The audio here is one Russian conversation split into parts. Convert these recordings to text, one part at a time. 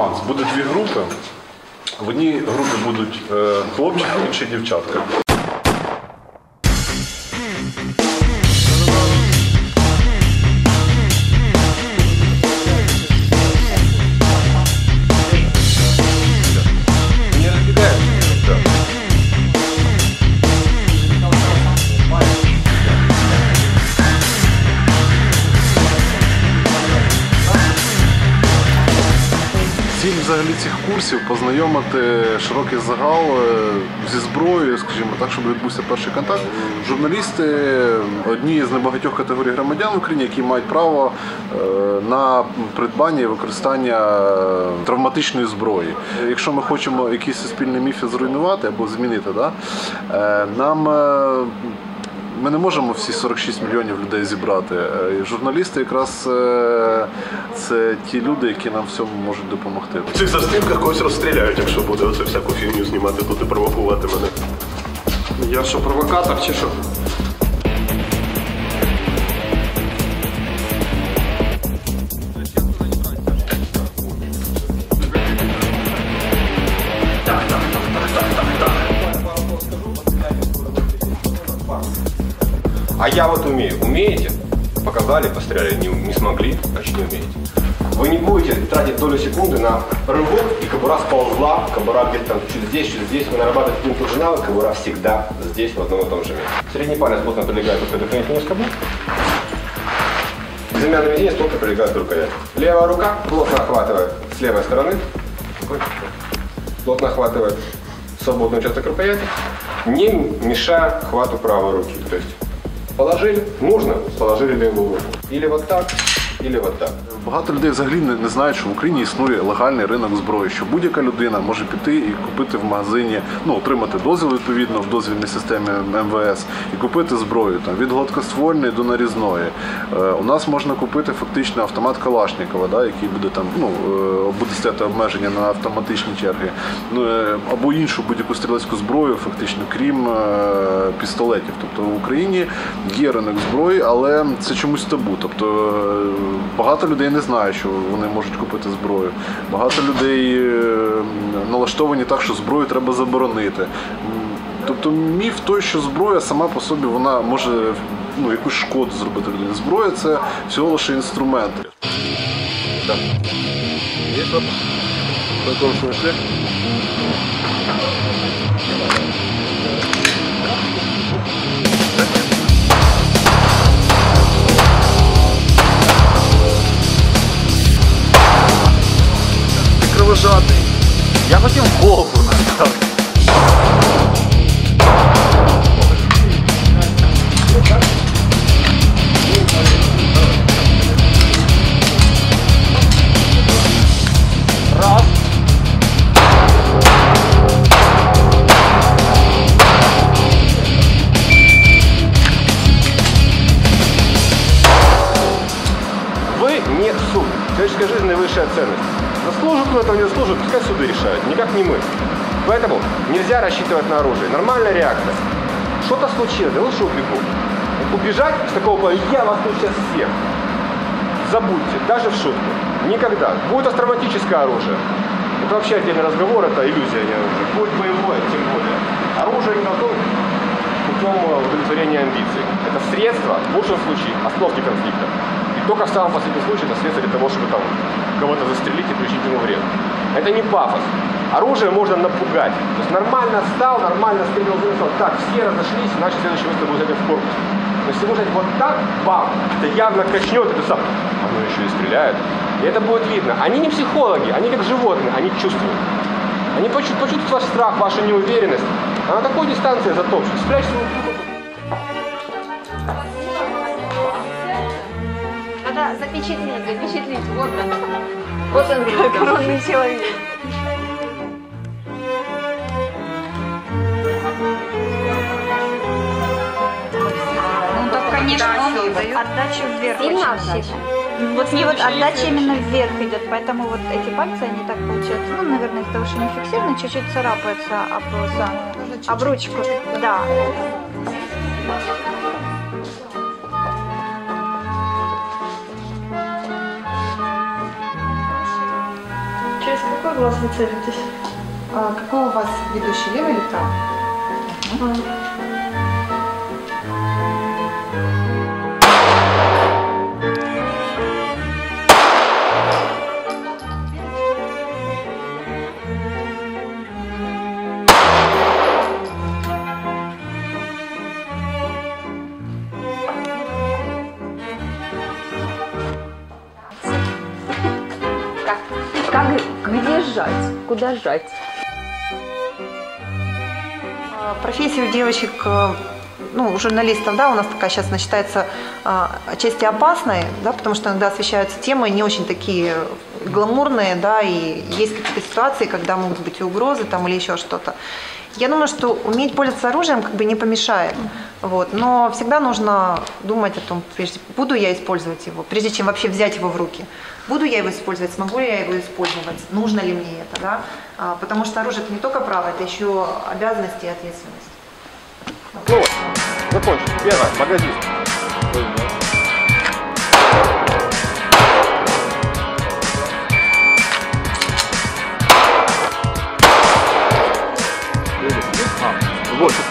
один нюанс. Буде дві групи. В одній групі будуть е, хлопчики, в іншій дівчатка. Взагалі цих курсів познайомити широкий загал е, зі зброєю, скажімо так, щоб відбувся перший контакт. Журналісти одні з небагатьох категорій громадян в Україні, які мають право е, на придбання і використання е, травматичної зброї. Якщо ми хочемо якісь суспільні міфи зруйнувати або змінити, да, нам ми не можемо всі 46 мільйонів людей зібрати. Е, і Журналісти якраз е, це ті люди, які нам в цьому можуть допомогти. В цих застілках когось розстріляють, якщо буде оце всяку фігню знімати тут і провокувати мене. Я що, провокатор чи що? А я вот умею. Умеете? Показали, постреляли, не, не смогли, значит не умеете. Вы не будете тратить долю секунды на рывок, и кобура сползла, кобура где-то там чуть здесь, чуть здесь. Вы нарабатываете один и тот же навык, кобура всегда здесь, в одном и том же месте. Средний палец плотно прилегает к предохранительному скобу. Безымянный мизинец плотно прилегает к рукояти. Левая рука плотно охватывает с левой стороны. Плотно охватывает свободный участок рукояти, не мешая хвату правой руки. То есть положили, нужно, положили левую руку. Или вот так, или вот так. Багато людей взагалі не, не знають, що в Україні існує легальний ринок зброї, що будь-яка людина може піти і купити в магазині, ну отримати дозвіл відповідно в дозвільній системі МВС і купити зброю там від гладкоствольної до нарізної. Е, у нас можна купити фактично автомат Калашникова, да, який буде там, ну е, буде стояти обмеження на автоматичні черги, ну е, або іншу будь-яку стрілецьку зброю, фактично, крім е, пістолетів. Тобто в Україні є ринок зброї, але це чомусь табу. Тобто е, багато людей не знають, що вони можуть купити зброю. Багато людей е, налаштовані так, що зброю треба заборонити. Тобто міф той, що зброя сама по собі вона може ну, якусь шкоду зробити людині. Зброя це всього лише інструмент. Есть вопрос? Решают, никак не мы. Поэтому нельзя рассчитывать на оружие. Нормальная реакция. Что-то случилось, да лучше убегу. Убежать с такого плана, я вас тут сейчас всех. Забудьте, даже в шутку. Никогда. Будет астроматическое оружие. Это вообще отдельный разговор, это иллюзия, не. Будет боевое, тем более. Оружие не должно путем удовлетворения амбиций. Это средство, в лучшем случае, остановки конфликта. Только в самом последнем случае это средство для того, чтобы там кого-то застрелить и причинить ему вред. Это не пафос. Оружие можно напугать. То есть нормально стал, нормально стрелял, вынесел. Так, все разошлись, иначе следующий выстрел будет в корпус. Но если вы вот так, бам, это явно качнет, это сам. Оно еще и стреляет. И это будет видно. Они не психологи, они как животные, они чувствуют. Они почу- почувствуют ваш страх, вашу неуверенность. А на такой дистанции затопчут. Спрячь свою Надо запечатлеть, запечатлеть. Вот он. Вот он, коронный человек. Ну, так, конечно, он отдачу вверх Сильно очень отдача? Вот не вот отдача именно вверх идет, поэтому вот эти пальцы, они так получается, ну, наверное, из-за того, что не фиксированы, чуть-чуть царапаются об самую, об ручку. Да. У вас вы целитесь? А какой у вас ведущий, левый или правый? Где жать? Куда жать? А, Профессия у девочек, э, ну, журналистов, да, у нас такая сейчас считается а, отчасти опасной, да, потому что иногда освещаются темы не очень такие гламурные, да, и есть какие-то ситуации, когда могут быть и угрозы там или еще что-то. Я думаю, что уметь пользоваться оружием как бы не помешает, вот, но всегда нужно думать о том, прежде, буду я использовать его, прежде чем вообще взять его в руки. Буду я его использовать, смогу ли я его использовать, нужно ли мне это, да? А, потому что оружие это не только право, это еще обязанности и ответственность. Ну вот, закончим. Первое, магазин.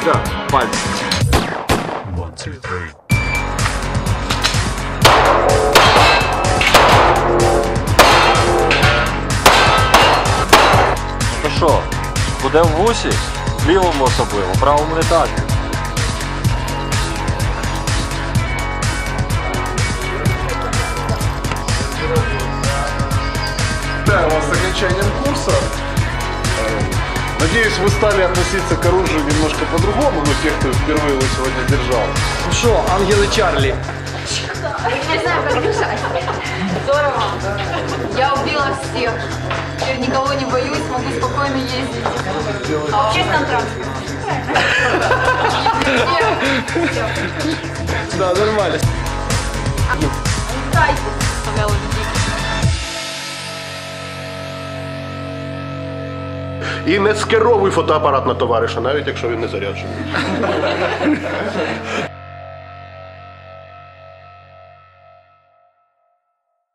А, вот, да, пальцы. Ну що, буде в вусі? В лівому особливо, в правому не так. Вітаю вас с окончанием курса. Надеюсь, вы стали относиться к оружию немножко по-другому, но те, кто впервые его сегодня держал. Ну что, ангелы Чарли? Не знаю, как бежать. Здорово. Я убила всех. Теперь никого не боюсь, могу спокойно ездить. А в общественном транспорте. Да, нормально. Дайте. І не скеровуй фотоапарат на товариша, навіть якщо він не заряджений.